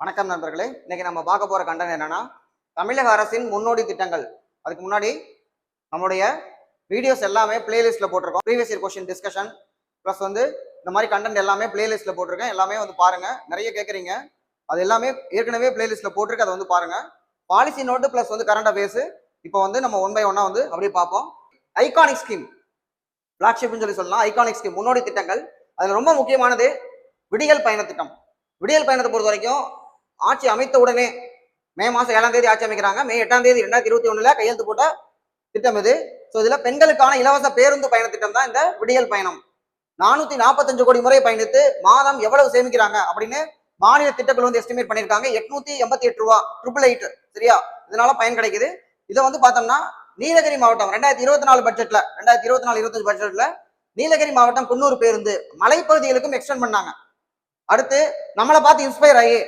வணக்கம் நண்பர்களே. இன்னைக்கு நம்ம பார்க்க போற கண்டனம் என்னன்னா தமிழக அரசின் முன்னோடி திட்டங்கள். அதுக்கு முன்னாடி நம்மளுடைய வீடியோஸ் எல்லாமே பிளேலிஸ்ட்ல போட்டிருக்கோம். Previous year question discussion plus வந்து இந்த மாதிரி கண்டென்ட் எல்லாமே பிளேலிஸ்ட்ல போட்டிருக்கேன். எல்லாமே வந்து பாருங்க. நிறைய கேட்குறீங்க அது எல்லாமே ஏற்கனவே பிளேலிஸ்ட்ல போட்டிருக்கு. அதை வந்து பாருங்க. பாலிசி நோட்டு ப்ளஸ் வந்து கரண்ட் அஃபேர்ஸ் இப்போ வந்து நம்ம ஒன் பை ஒன்னா வந்து அப்படியே பார்ப்போம். ஐகானிக் ஸ்கீம் பிளாக்ஷிப்னு சொல்லி சொல்லலாம். ஐகானிக் ஸ்கீம் முன்னோடி திட்டங்கள். அதில் ரொம்ப முக்கியமானது விடியல் பயண திட்டம். விடியல் பயணத்தை பொறுத்த வரைக்கும் ஆட்சி அமைத்த உடனே மே மாதம் ஏழாம் தேதி ஆட்சி அமைக்கிறாங்க. மே எட்டாம் தேதி ரெண்டாயிரத்தி இருபத்தி ஒண்ணுல கையெழுத்து போட்ட திட்டம் இது ஸோ இதில் பெண்களுக்கான இலவச பேருந்து பயண திட்டம் தான் இந்த விடியல் பயணம். நானூத்தி நாற்பத்தஞ்சு கோடி முறை பயணித்து மாதம் எவ்வளவு சேமிக்கிறாங்க அப்படின்னு மாநில திட்டக்குழு வந்து எஸ்டிமேட் பண்ணியிருக்காங்க. எட்நூத்தி எண்பத்தி எட்டு ரூபா ட்ரிபிள் எயிட் சரியா? இதனால பயன் கிடைக்குது. இதை வந்து பார்த்தோம்னா நீலகிரி மாவட்டம் ரெண்டாயிரத்தி இருபத்தி நாலு பட்ஜெட்ல ரெண்டாயிரத்தி இருபத்தி நாலு இருபத்தஞ்சு பட்ஜெட்ல நீலகிரி மாவட்டம் குன்னூர் பேருந்து மலைப்பகுதிகளுக்கும் எக்ஸ்டெண்ட் பண்ணாங்க. அடுத்து நம்மளை பார்த்து இன்ஸ்பயர் ஆகி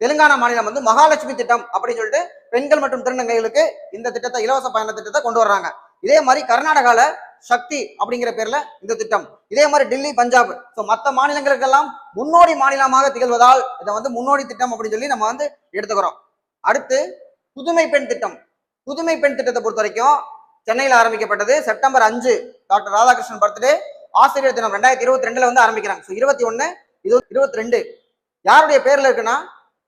தெலுங்கானா மாநிலம் வந்து மகாலட்சுமி திட்டம் அப்படின்னு சொல்லிட்டு பெண்கள் மற்றும் திருநங்கைகளுக்கு இந்த திட்டத்தை இலவச பயண திட்டத்தை கொண்டு வர்றாங்க. இதே மாதிரி கர்நாடகால சக்தி அப்படிங்கிற பேர்ல இந்த திட்டம். இதே மாதிரி டெல்லி பஞ்சாப். ஸோ மற்ற மாநிலங்களுக்கெல்லாம் முன்னோடி மாநிலமாக திகழ்வதால் இதை வந்து முன்னோடி திட்டம் அப்படின்னு சொல்லி நம்ம வந்து எடுத்துக்கிறோம். அடுத்து புதுமை பெண் திட்டம். புதுமை பெண் திட்டத்தை பொறுத்த வரைக்கும் சென்னையில் ஆரம்பிக்கப்பட்டது செப்டம்பர் அஞ்சு டாக்டர் ராதாகிருஷ்ணன் பர்த்டே ஆசிரியர் தினம் ரெண்டாயிரத்தி இருபத்தி ரெண்டுல வந்து ஆரம்பிக்கிறாங்க. ஸோ இருபத்தி ஒன்னு இது இருபத்தி ரெண்டு. யாருடைய பேர்ல இருக்குன்னா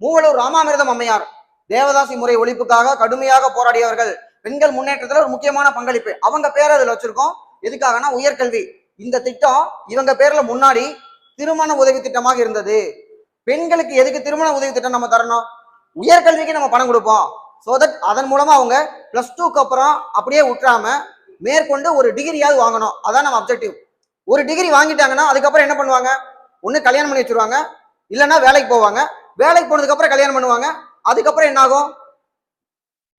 மூவலூர் ராமாமிர்தம் அம்மையார் தேவதாசி முறை ஒழிப்புக்காக கடுமையாக போராடியவர்கள். பெண்கள் முன்னேற்றத்துல ஒரு முக்கியமான பங்களிப்பு. அவங்க பேர் அதுல வச்சிருக்கோம். எதுக்காகனா உயர்கல்வி. இந்த திட்டம் இவங்க பேர்ல முன்னாடி திருமண உதவி திட்டமாக இருந்தது. பெண்களுக்கு எதுக்கு திருமண உதவி திட்டம் நம்ம தரணும்? உயர்கல்விக்கு நம்ம பணம் கொடுப்போம். ஸோ தட் அதன் மூலமா அவங்க பிளஸ் டூக்கு அப்புறம் அப்படியே விட்டுறாம மேற்கொண்டு ஒரு டிகிரியாவது வாங்கணும். அதான் நம்ம அப்ஜெக்டிவ் ஒரு டிகிரி வாங்கிட்டாங்கன்னா அதுக்கப்புறம் என்ன பண்ணுவாங்க? ஒண்ணு கல்யாணம் பண்ணி வச்சிருவாங்க. இல்லைன்னா வேலைக்கு போவாங்க. வேலைக்கு போனதுக்கு அப்புறம் கல்யாணம் பண்ணுவாங்க. அதுக்கப்புறம் என்ன ஆகும்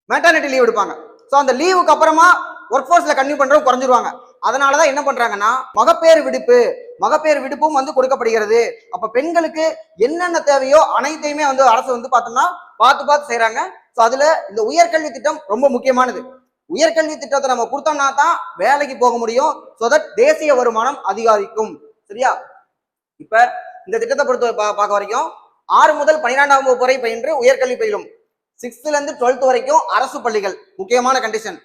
மெட்டர்னிட்டி லீவ் எடுப்பாங்க. ஸோ அந்த லீவுக்கு அப்புறமா ஒர்க் ஃபோர்ஸ்ல கன்டினியூ பண்றவங்க குறைஞ்சிருவாங்க. அதனாலதான் என்ன பண்றாங்கன்னா மகப்பேறு விடுப்பு மகப்பேறு விடுப்பும் வந்து கொடுக்கப்படுகிறது. அப்ப பெண்களுக்கு என்னென்ன தேவையோ அனைத்தையுமே வந்து அரசு வந்து பார்த்தோம்னா பார்த்து பார்த்து செய்கிறாங்க ஸோ அதுல இந்த உயர்கல்வி திட்டம் ரொம்ப முக்கியமானது. உயர்கல்வி திட்டத்தை நம்ம கொடுத்தோம்னா தான் வேலைக்கு போக முடியும். ஸோ தட் தேசிய வருமானம் அதிகரிக்கும். சரியா? இப்ப இந்த திட்டத்தை பொறுத்த பா- பார்க்க வரைக்கும் ஆறு முதல் பன்னிரெண்டாம் வகுப்பு வரை பயின்று உயர்கல்வி பயிலும். சிக்ஸ்த்லேருந்து டுவெல்த் வரைக்கும் அரசு பள்ளிகள் முக்கியமான கண்டிஷன்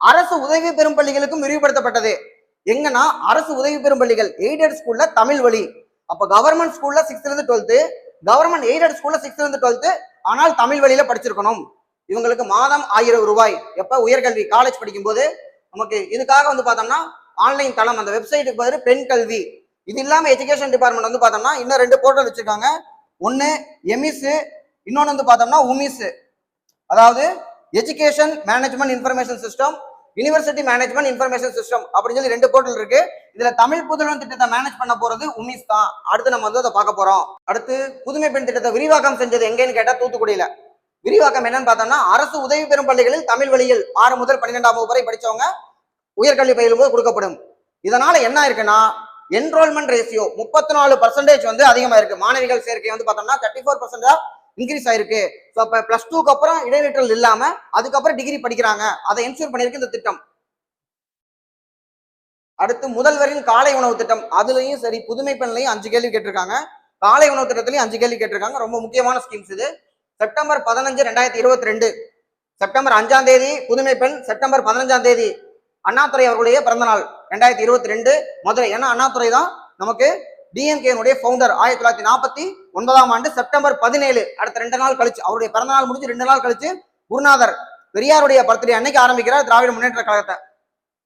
அரசு உதவி பெறும் பள்ளிகளுக்கும் விரிவுபடுத்தப்பட்டது. எங்கன்னா அரசு உதவி பெறும் பள்ளிகள் எய்டட் ஸ்கூல்ல தமிழ் வழி. அப்போ கவர்மெண்ட் ஸ்கூல்ல சிக்ஸ்த்லேருந்து டுவெல்த்து கவர்மெண்ட் எய்டட் ஸ்கூல்ல சிக்ஸ்த்லேருந்து இருந்து ஆனால் தமிழ் வழியில படிச்சிருக்கணும். இவங்களுக்கு மாதம் ஆயிரம் ரூபாய். எப்போ? உயர்கல்வி காலேஜ் படிக்கும்போது. நமக்கு இதுக்காக வந்து பார்த்தோம்னா ஆன்லைன் தளம் அந்த வெப்சைட்டுக்கு பதில் பெண் கல்வி. இது இல்லாமல் எஜுகேஷன் டிபார்ட்மெண்ட் வந்து பார்த்தோம்னா இன்னும் ரெண்டு போர்ட்டல் வச்சிருக்காங்க. ஒன்று எமிஸு இன்னொன்று வந்து பார்த்தோம்னா உமிஸு அதாவது education management information system university management information system அப்படின்னு சொல்லி ரெண்டு போர்ட்டல் இருக்கு. இதுல தமிழ் புதுவன் திட்டத்தை மேனேஜ் பண்ண போறது உமிஸ் தான். அடுத்து நம்ம வந்து அதை பார்க்க போறோம். அடுத்து புதுமை பெண் திட்டத்தை விரிவாக்கம் செஞ்சது எங்கன்னு கேட்டா தூத்துக்குடியில. விரிவாக்கம் என்னன்னு பார்த்தோம்னா அரசு உதவி பெறும் பள்ளிகளில் தமிழ் வழியில் ஆறு முதல் பன்னிரெண்டாம் வகுப்பு வரை படிச்சவங்க உயர்கல்வி பயிலும் போது கொடுக்கப்படும். இதனால என்ன இருக்குன்னா என்ரோல்மெண்ட் ரேஷியோ முப்பத்தி நாலு பர்சன்டேஜ் வந்து அதிகமா இருக்கு. மாணவிகள் சேர்க்கை வந்து பார்த்தோம்னா தேர்ட்டி ஃபோர் பர்சன்டா இன்க்ரீஸ் ஆயிருக்கு. ஸோ இப்போ பிளஸ் டூக்கு அப்புறம் இடைநிற்றல் இல்லாம அதுக்கப்புறம் டிகிரி படிக்கிறாங்க. அதை என்ஷூர் பண்ணியிருக்கு இந்த திட்டம். அடுத்து முதல்வரின் காலை உணவு திட்டம். அதுலயும் சரி புதுமை பெண்லையும் அஞ்சு கேள்வி கேட்டிருக்காங்க. காலை உணவு திட்டத்திலையும் அஞ்சு கேள்வி கேட்டிருக்காங்க. ரொம்ப முக்கியமான ஸ்கீம்ஸ் இது. செப்டம்பர் பதினஞ்சு ரெண்டாயிரத்தி இருபத்தி ரெண்டு செப்டம்பர் அஞ்சாம் தேதி புதுமை பெண் செப்டம்பர் பதினஞ்சாம் தேதி அண்ணாதுரை அவர்களுடைய பிறந்த நாள் ரெண்டாயிரத்தி இருபத்தி ரெண்டு மதுரை. ஏன்னா அண்ணாதுரை தான் நமக்கு டிஎம்கேனுடைய ஃபவுண்டர் ஆயிரத்தி தொள்ளாயிரத்தி நாற்பத்தி ஒன்பதாம் ஆண்டு செப்டம்பர் பதினேழு அடுத்த ரெண்டு நாள் கழிச்சு அவருடைய பிறந்த நாள் முடிஞ்சு ரெண்டு நாள் கழிச்சு குருநாதர் பெரியாருடைய பர்த்டே அன்னைக்கு ஆரம்பிக்கிறார் திராவிட முன்னேற்ற கழகத்தை.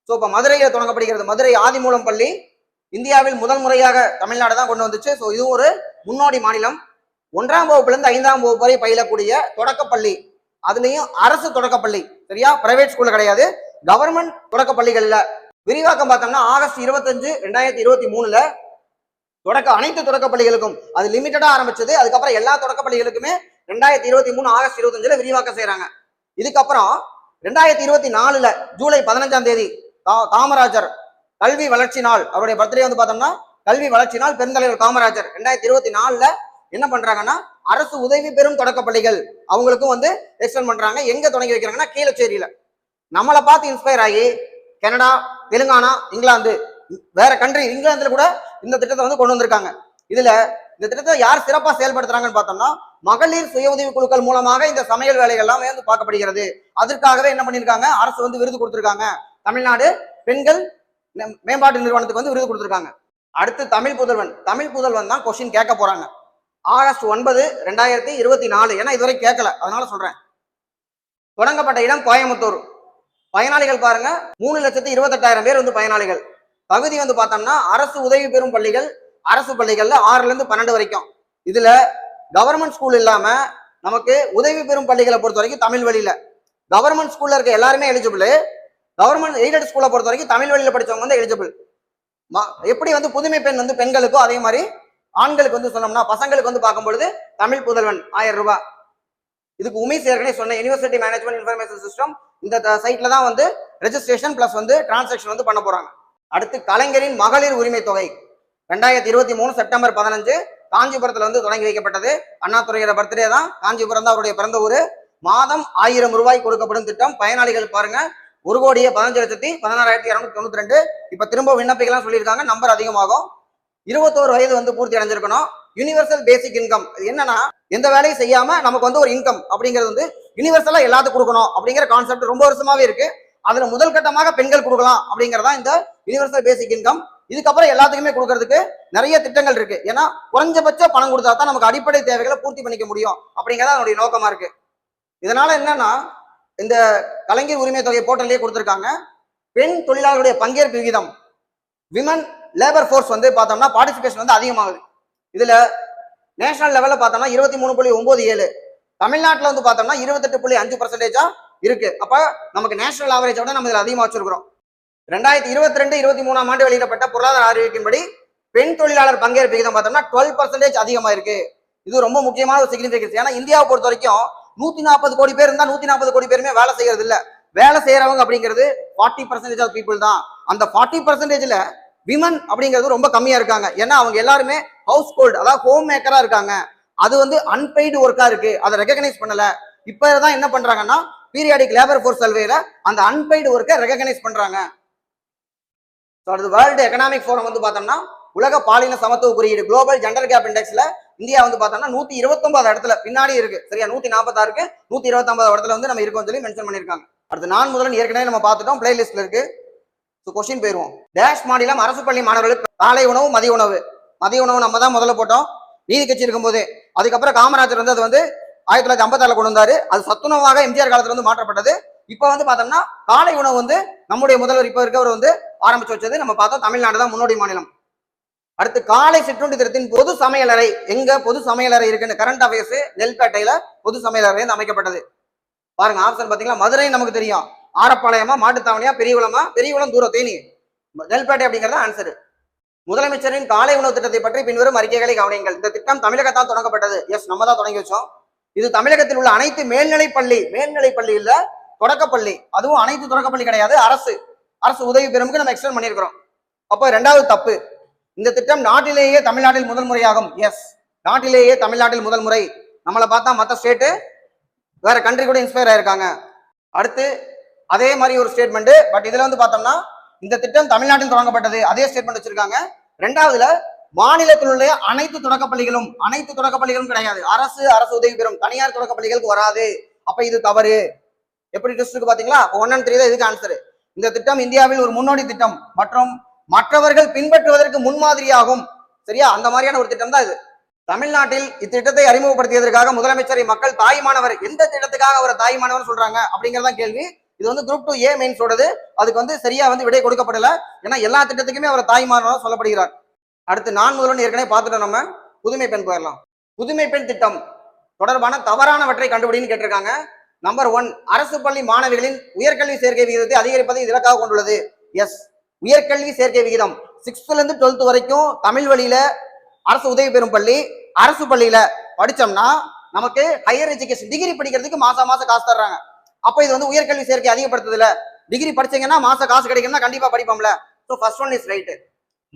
ஸோ இப்போ மதுரையில் தொடங்கப்படுகிறது மதுரை ஆதிமூலம் பள்ளி. இந்தியாவில் முதல் முறையாக தமிழ்நாடு தான் கொண்டு வந்துச்சு. ஸோ இதுவும் ஒரு முன்னோடி மாநிலம். ஒன்றாம் வகுப்புலேருந்து ஐந்தாம் வகுப்பு வரை பயிலக்கூடிய தொடக்கப்பள்ளி அதுலேயும் அரசு தொடக்கப்பள்ளி சரியா? பிரைவேட் ஸ்கூலில் கிடையாது. கவர்மெண்ட் தொடக்கப்பள்ளிகளில் விரிவாக்கம் பார்த்தோம்னா ஆகஸ்ட் இருபத்தஞ்சு ரெண்டாயிரத்தி இருபத்தி மூணுல தொடக்க அனைத்து தொடக்க பள்ளிகளுக்கும். அது லிமிட்டடா ஆரம்பிச்சது. அதுக்கப்புறம் எல்லா தொடக்க பள்ளிகளுக்குமே ரெண்டாயிரத்தி இருபத்தி மூணு ஆகஸ்ட் இருபத்தஞ்சுல விரிவாக்கம் செய்யறாங்க இதுக்கப்புறம் ரெண்டாயிரத்தி இருபத்தி நாலுல ஜூலை பதினஞ்சாம் தேதி காமராஜர் கல்வி வளர்ச்சி நாள். அவருடைய பர்த்டே வந்து பார்த்தோம்னா கல்வி வளர்ச்சி நாள் பெருந்தலைவர் காமராஜர். ரெண்டாயிரத்தி இருபத்தி நாலுல என்ன பண்றாங்கன்னா அரசு உதவி பெறும் தொடக்க பள்ளிகள் அவங்களுக்கும் வந்து எக்ஸ்டெண்ட் பண்றாங்க. எங்க தொடங்கி வைக்கிறாங்கன்னா கீழச்சேரியில. நம்மளை பார்த்து இன்ஸ்பயர் ஆகி கனடா தெலுங்கானா இங்கிலாந்து வேற கண்ட்ரி இங்கிலாந்துல கூட இந்த திட்டத்தை வந்து கொண்டு வந்திருக்காங்க. இதுல இந்த திட்டத்தை யார் சிறப்பா செயல்படுத்துறாங்கன்னு பார்த்தோம்னா மகளிர் சுய உதவி குழுக்கள் மூலமாக இந்த சமையல் வேலைகள் எல்லாமே வந்து பார்க்கப்படுகிறது. அதற்காகவே என்ன பண்ணியிருக்காங்க? அரசு வந்து விருது கொடுத்திருக்காங்க. தமிழ்நாடு பெண்கள் மே- மேம்பாட்டு நிறுவனத்துக்கு வந்து விருது கொடுத்திருக்காங்க. அடுத்து தமிழ் புதல்வன். தமிழ் புதல்வன் தான் கொஸ்டின் கேட்க போறாங்க. ஆகஸ்ட் ஒன்பது ரெண்டாயிரத்தி இருபத்தி நாலு. ஏன்னா இதுவரை கேட்கல. அதனால சொல்றேன். தொடங்கப்பட்ட இடம் கோயம்புத்தூர். பயனாளிகள் பாருங்க. மூணு லட்சத்தி இருபத்தெட்டாயிரம் பேர் வந்து பயனாளிகள். பகுதி வந்து பார்த்தோம்னா அரசு உதவி பெறும் பள்ளிகள் அரசு பள்ளிகள்ல ஆறுல இருந்து பன்னெண்டு வரைக்கும். இதுல கவர்மெண்ட் ஸ்கூல் இல்லாம நமக்கு உதவி பெறும் பள்ளிகளை பொறுத்த வரைக்கும் தமிழ் வழியில. கவர்மெண்ட் ஸ்கூல்ல இருக்க எல்லாருமே எலிஜிபிள் கவர்மெண்ட் எய்டட் ஸ்கூலை பொறுத்த வரைக்கும் தமிழ் வழியில படிச்சவங்க வந்து எலிஜிபிள் எப்படி வந்து புதுமை பெண் வந்து பெண்களுக்கோ அதே மாதிரி ஆண்களுக்கு வந்து சொன்னோம்னா பசங்களுக்கு வந்து பார்க்கும் பொழுது தமிழ் புதல்வன் ஆயிரம் ரூபாய். இதுக்கு உமேஷ் ஏற்கனவே சொன்ன யுனிவர்சிட்டி மேனேஜ்மெண்ட் இன்ஃபர்மேஷன் சிஸ்டம் இந்த சைட்ல தான் வந்து ரெஜிஸ்ட்ரேஷன் பிளஸ் வந்து டிரான்சாக்ஷன் வந்து பண்ண போறாங்க. அடுத்து கலைஞரின் மகளிர் உரிமை தொகை. ரெண்டாயிரத்தி இருபத்தி மூணு செப்டம்பர் பதினஞ்சு காஞ்சிபுரத்துல வந்து தொடங்கி வைக்கப்பட்டது. அண்ணாதுரையோட பர்த்டே தான். காஞ்சிபுரம் தான் அவருடைய பிறந்த ஊர். மாதம் ஆயிரம் ரூபாய் கொடுக்கப்படும் திட்டம். பயனாளிகள் பாருங்க. ஒரு கோடியே பதினஞ்சு லட்சத்தி பதினாறாயிரத்தி இருநூத்தி தொண்ணூத்தி ரெண்டு. இப்ப திரும்ப விண்ணப்பிக்கலாம் சொல்லியிருக்காங்க. நம்பர் அதிகமாகும். இருபத்தோரு வயது வந்து பூர்த்தி அடைஞ்சிருக்கணும். யூனிவர்சல் பேசிக் இன்கம் என்னன்னா எந்த வேலையும் செய்யாம நமக்கு வந்து ஒரு இன்கம் அப்படிங்கிறது வந்து யூனிவர்சலா எல்லாத்துக்கும் கொடுக்கணும் அப்படிங்கிற கான்செப்ட் ரொம்ப வருஷமாவே இருக்கு. அதுல முதல் கட்டமாக பெண்கள் கொடுக்கலாம் அப்படிங்கறதா இந்த யூனிவர்சல் பேசிக் இன்கம் இதுக்கப்புறம் எல்லாத்துக்குமே கொடுக்கறதுக்கு நிறைய திட்டங்கள் இருக்கு. ஏன்னா குறைஞ்சபட்ச பணம் கொடுத்தா தான் நமக்கு அடிப்படை தேவைகளை பூர்த்தி பண்ணிக்க முடியும் அப்படிங்கிறது அதனுடைய நோக்கமா இருக்கு. இதனால என்னன்னா இந்த கலைஞர் உரிமை தொகை போர்ட்டல்லே கொடுத்துருக்காங்க. பெண் தொழிலாளர்களுடைய பங்கேற்பு விகிதம் விமன் லேபர் ஃபோர்ஸ் வந்து பார்த்தோம்னா பார்ட்டிசிபேஷன் வந்து அதிகமாகுது. இதுல நேஷனல் லெவல்ல பார்த்தோம்னா இருபத்தி மூணு புள்ளி ஒன்பது ஏழு. தமிழ்நாட்டில் வந்து பார்த்தோம்னா இருபத்தெட்டு புள்ளி அஞ்சு பர்சன்டேஜா இருக்கு. அப்ப நமக்கு நேஷனல் ஆவரேஜ் விட நம்ம இதுல அதிகமா வச்சிருக்கிறோம். ரெண்டாயிரத்தி இருபத்தி ரெண்டு இருபத்தி மூணாம் ஆண்டு வெளியிடப்பட்ட பொருளாதார அறிவிக்கின்படி பெண் தொழிலாளர் பங்கேற்பு விகிதம் பார்த்தோம்னா டுவெல் பர்சன்டேஜ் அதிகமா இருக்கு. இது ரொம்ப முக்கியமான ஒரு சிக்னிபிகன்ஸ் ஏன்னா இந்தியாவை பொறுத்த வரைக்கும் நூத்தி நாற்பது கோடி பேர் இருந்தா நூத்தி நாற்பது கோடி பேருமே வேலை செய்யறது இல்ல. வேலை செய்யறவங்க அப்படிங்கிறது ஃபார்ட்டி பர்சன்டேஜ் ஆஃப் பீப்புள் தான். அந்த ஃபார்ட்டி பர்சன்டேஜ்ல விமன் அப்படிங்கிறது ரொம்ப கம்மியா இருக்காங்க. ஏன்னா அவங்க எல்லாருமே ஹவுஸ் ஹோல்டு அதாவது ஹோம் மேக்கரா இருக்காங்க. அது வந்து அன்பெய்டு ஒர்க்கா இருக்கு. அதை ரெகக்னைஸ் பண்ணல. இப்ப தான் என்ன பண்றாங்கன்னா பீரியாடிக் லேபர் ஃபோர்ஸ் சர்வேல அந்த அன்பெய்டு ஒர்க்கை ரெகக்னைஸ் பண்றாங்க. ஸோ அடுத்து வேர்ல்டு எக்கனாமிக் ஃபோரம் வந்து பார்த்தோம்னா உலக பாலின சமத்துவ குறியீடு குளோபல் ஜெண்டர் கேப் இண்டெக்ஸ்ல இந்தியா வந்து பார்த்தோம்னா நூத்தி இருபத்தொன்பது இடத்துல பின்னாடி இருக்கு. சரியா? நூத்தி நாற்பத்தாறுக்கு நூத்தி இருபத்தொன்பது இடத்துல வந்து நம்ம இருக்கோம் சொல்லி மென்ஷன் பண்ணியிருக்காங்க. அடுத்து நான் முதல்ல ஏற்கனவே நம்ம பார்த்துட்டோம். பிளேலிஸ்ட்ல இருக்கு. ஸோ கொஸ்டின் போயிருவோம் டேஷ் மாநிலம் அரசு பள்ளி மாணவர்களுக்கு காலை உணவு மதிய உணவு. மதிய உணவு நம்ம தான் முதல்ல போட்டோம். நீதி கட்சி இருக்கும்போது அதுக்கப்புறம் காமராஜர் வந்து அது வந்து ஆயிரத்தி தொள்ளாயிரத்தி ஐம்பத்தாறுல கொண்டு வந்தாரு. அது சத்துணவாக எம்ஜிஆர் காலத்துல வந்து மாற்றப்பட்டது. இப்போ வந்து பார்த்தோம்னா காலை உணவு வந்து நம்முடைய முதல்வர் இப்போ இருக்கவர் வந்து ஆரம்பிச்சு வச்சது நம்ம பார்த்தோம் தமிழ்நாடு தான் முன்னோடி மாநிலம். அடுத்து காலை சிற்றுண்டி திட்டத்தின் பொது சமையலறை எங்க பொது சமையலறை இருக்குன்னு கரண்ட் அஃபேர்ஸ் நெல்பேட்டையில பொது சமையலறை வந்து அமைக்கப்பட்டது. பாருங்க ஆப்ஷன் பார்த்தீங்கன்னா மதுரை நமக்கு தெரியும். ஆரப்பாளையமா மாட்டுத்தாவணியா பெரியகுளமா பெரியகுளம் தூரம் தேனி நெல்பேட்டை அப்படிங்கறது ஆன்சர் முதலமைச்சரின் காலை உணவு திட்டத்தை பற்றி பின்வரும் அறிக்கைகளை கவனியுங்கள். இந்த திட்டம் தமிழகத்தால் தொடங்கப்பட்டது. எஸ் நம்ம தான் தொடங்கி வச்சோம். இது தமிழகத்தில் உள்ள அனைத்து மேல்நிலை பள்ளி மேல்நிலை பள்ளி இல்ல தொடக்கப்பள்ளி அதுவும் அனைத்து தொடக்கப்பள்ளி கிடையாது அரசு. அரசு உதவி பெறுமுக்கு நம்ம எக்ஸ்டெண்ட் பண்ணியிருக்கிறோம். அப்போ ரெண்டாவது தப்பு. இந்த திட்டம் நாட்டிலேயே தமிழ்நாட்டில் முதல் முறையாகும். எஸ் நாட்டிலேயே தமிழ்நாட்டில் முதல் முறை. நம்மளை பார்த்தா மற்ற ஸ்டேட்டு வேற கண்ட்ரி கூட இன்ஸ்பயர் ஆயிருக்காங்க. அடுத்து அதே மாதிரி ஒரு ஸ்டேட்மெண்ட் பட் இதுல வந்து பார்த்தோம்னா இந்த திட்டம் தமிழ்நாட்டில் தொடங்கப்பட்டது. அதே ஸ்டேட்மெண்ட் வச்சிருக்காங்க. ரெண்டாவதுல மாநிலத்தில் உள்ள அனைத்து தொடக்கப்பள்ளிகளும் அனைத்து தொடக்கப்பள்ளிகளும் கிடையாது. அரசு அரசு உதவி பெறும் தனியார் தொடக்கப்பள்ளிகளுக்கு வராது. அப்ப இது தவறு. எப்படி டிஸ்ட்ருக்கு பாத்தீங்களா? ஒன் அண்ட் த்ரீ தான் இதுக்கு ஆன்சர் இந்த திட்டம் இந்தியாவில் ஒரு முன்னோடி திட்டம் மற்றும் மற்றவர்கள் பின்பற்றுவதற்கு முன்மாதிரியாகும். சரியா? அந்த மாதிரியான ஒரு திட்டம் தான் இது. தமிழ்நாட்டில் இத்திட்டத்தை அறிமுகப்படுத்தியதற்காக முதலமைச்சரை மக்கள் தாய்மானவர் எந்த திட்டத்துக்காக அவரை தாய்மானவர் சொல்றாங்க அப்படிங்கறதான் கேள்வி. இது வந்து குரூப் டூ ஏ மெயின்ஸோடது அதுக்கு வந்து சரியா வந்து விடை கொடுக்கப்படல. ஏன்னா எல்லா திட்டத்துக்குமே அவர் தாய்மானவர் சொல்லப்படுகிறார். அடுத்து நான் முதல்வன் ஏற்கனவே பார்த்துட்டோம் நம்ம. புதுமை பெண் போயிடலாம். புதுமை பெண் திட்டம் தொடர்பான தவறானவற்றை கண்டுபிடின்னு கேட்டிருக்காங்க. நம்பர் ஒன் அரசு பள்ளி மாணவிகளின் உயர்கல்வி சேர்க்கை விகிதத்தை அதிகரிப்பதை இலக்காக கொண்டுள்ளது. எஸ் உயர்கல்வி சேர்க்கை விகிதம். சிக்ஸ்த்லேருந்து டுவெல்த் வரைக்கும் தமிழ் வழியில அரசு உதவி பெறும் பள்ளி. அரசு பள்ளியில படித்தோம்னா நமக்கு ஹையர் எஜுகேஷன் டிகிரி படிக்கிறதுக்கு மாசம் மாசம் காசு தர்றாங்க. அப்ப இது வந்து உயர்கல்வி சேர்க்கை அதிகப்படுத்துதுல. டிகிரி படிச்சீங்கன்னா மாச காசு கிடைக்கும்னா கண்டிப்பா படிப்போம்ல. So first one is right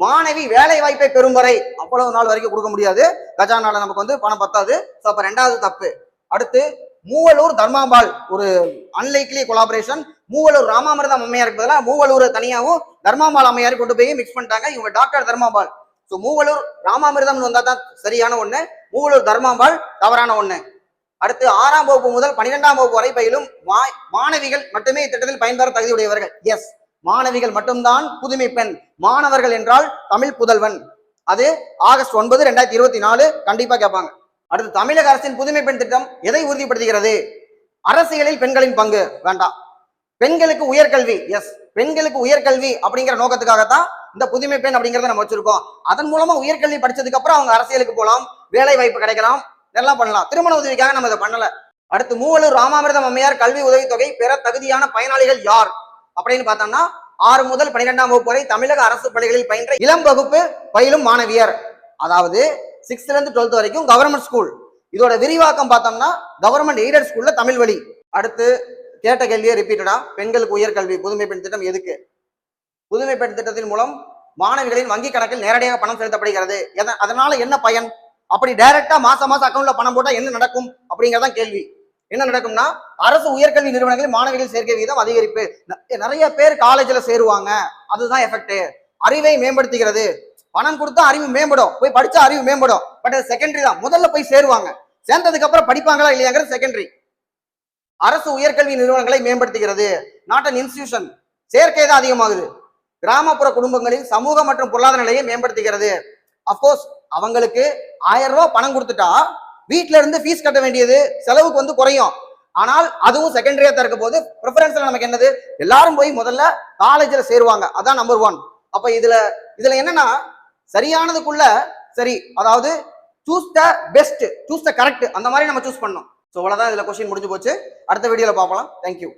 மாணவி வேலை வாய்ப்பை பெறும் வரை அவ்வளவு நாள் வரைக்கும் கொடுக்க முடியாது. கஜானால நமக்கு வந்து பணம் பத்தாது. ஸோ அப்ப ரெண்டாவது தப்பு. அடுத்து மூவலூர் தர்மாம்பாள் ஒரு அன்லைக்லி கொலாபரேஷன் மூவலூர் ராமாமிரதம் அம்மையாருக்கு பதிலாக மூவலூர் தனியாகவும் தர்மாம்பாள் அம்மையார் கொண்டு போய் மிக்ஸ் பண்ணிட்டாங்க. இவங்க டாக்டர் தர்மாம்பாள். ஸோ மூவலூர் ராமாமிரதம்னு வந்தா தான் சரியான ஒண்ணு. மூவலூர் தர்மாம்பாள் தவறான ஒண்ணு. அடுத்து ஆறாம் வகுப்பு முதல் பன்னிரெண்டாம் வகுப்பு வரை பயிலும் மாணவிகள் மட்டுமே இத்திட்டத்தில் பயன்பெற தகுதியுடையவர்கள். எஸ் மாணவிகள் மட்டும்தான் புதுமை பெண். மாணவர்கள் என்றால் தமிழ் புதல்வன். அது ஆகஸ்ட் ஒன்பது ரெண்டாயிரத்தி இருபத்தி நாலு. கண்டிப்பா கேட்பாங்க அடுத்து தமிழக அரசின் புதுமை பெண் திட்டம் எதை உறுதிப்படுத்துகிறது? அரசியலில் பெண்களின் பங்கு. வேண்டாம். பெண்களுக்கு உயர்கல்வி. எஸ் பெண்களுக்கு உயர்கல்வி அப்படிங்கிற நோக்கத்துக்காகத்தான் இந்த புதுமை பெண் அப்படிங்கறத நம்ம வச்சிருக்கோம். அதன் மூலமா உயர்கல்வி படிச்சதுக்கு அப்புறம் அவங்க அரசியலுக்கு போகலாம் வேலை வாய்ப்பு கிடைக்கலாம். இதெல்லாம் பண்ணலாம். திருமண உதவிக்காக நம்ம இதை பண்ணல. அடுத்து மூவலூர் ராமாமிர்தம் அம்மையார் கல்வி உதவித்தொகை பெற தகுதியான பயனாளிகள் யார்? அப்படின்னு பார்த்தோம்னா ஆறு முதல் பன்னிரெண்டாம் வகுப்பு வரை தமிழக அரசு பள்ளிகளில் பயின்ற இளம் வகுப்பு பயிலும் மாணவியர். அதாவது சிக்ஸ்த்ல இருந்து டுவெல்த் வரைக்கும் கவர்மெண்ட் ஸ்கூல் இதோட விரிவாக்கம் பார்த்தோம்னா கவர்மெண்ட் எய்டட் ஸ்கூல்ல தமிழ் வழி. அடுத்து கேட்ட கேள்வியை ரிப்பீட்டடா பெண்களுக்கு உயர்கல்வி புதுமை பெண் திட்டம் எதுக்கு? புதுமை பெண் திட்டத்தின் மூலம் மாணவிகளின் வங்கி கணக்கில் நேரடியாக பணம் செலுத்தப்படுகிறது. எத- அதனால என்ன பயன்? அப்படி டைரக்டா மாசம் மாசம் அக்கௌண்ட்ல பணம் போட்டா என்ன நடக்கும் அப்படிங்கறதான் கேள்வி. என்ன நடக்கும்னா அரசு உயர்கல்வி நிறுவனங்களில் மாணவிகள் சேர்க்கை விகிதம் அதிகரிப்பு. நிறைய பேர் காலேஜ்ல சேருவாங்க. அதுதான் எஃபெக்ட் அறிவை மேம்படுத்துகிறது பணம் கொடுத்தா அறிவு மேம்படும். போய் படிச்சா அறிவு மேம்படும். பட் அது செகண்டரி தான். முதல்ல போய் சேருவாங்க. சேர்ந்ததுக்கு அப்புறம் படிப்பாங்களா இல்லையாங்கிறது செகண்டரி அரசு உயர்கல்வி நிறுவனங்களை மேம்படுத்துகிறது நாட் அன் இன்ஸ்டிடியூஷன் சேர்க்கை தான் அதிகமாகுது. கிராமப்புற குடும்பங்களில் சமூக மற்றும் பொருளாதார நிலையை மேம்படுத்துகிறது அப்கோர்ஸ் அவங்களுக்கு ஆயிரம் ரூபாய் பணம் கொடுத்துட்டா வீட்டில இருந்து ஃபீஸ் கட்ட வேண்டியது செலவுக்கு வந்து குறையும். ஆனால் அதுவும் செகண்டரியா தான் இருக்க போது ப்ரிஃபரன்ஸ்ல நமக்கு என்னது? எல்லாரும் போய் முதல்ல காலேஜில் சேருவாங்க. அதான் நம்பர் ஒன் அப்ப இதுல இதுல என்னன்னா சரியானதுக்குள்ள சரி அதாவது choose the best choose the correct அந்த மாதிரி நம்ம சூஸ் பண்ணோம் ஸோ அவ்வளோதான் இதில் கொஸ்டின் முடிஞ்சு போச்சு. அடுத்த வீடியோவில் பார்க்கலாம் தேங்க்யூ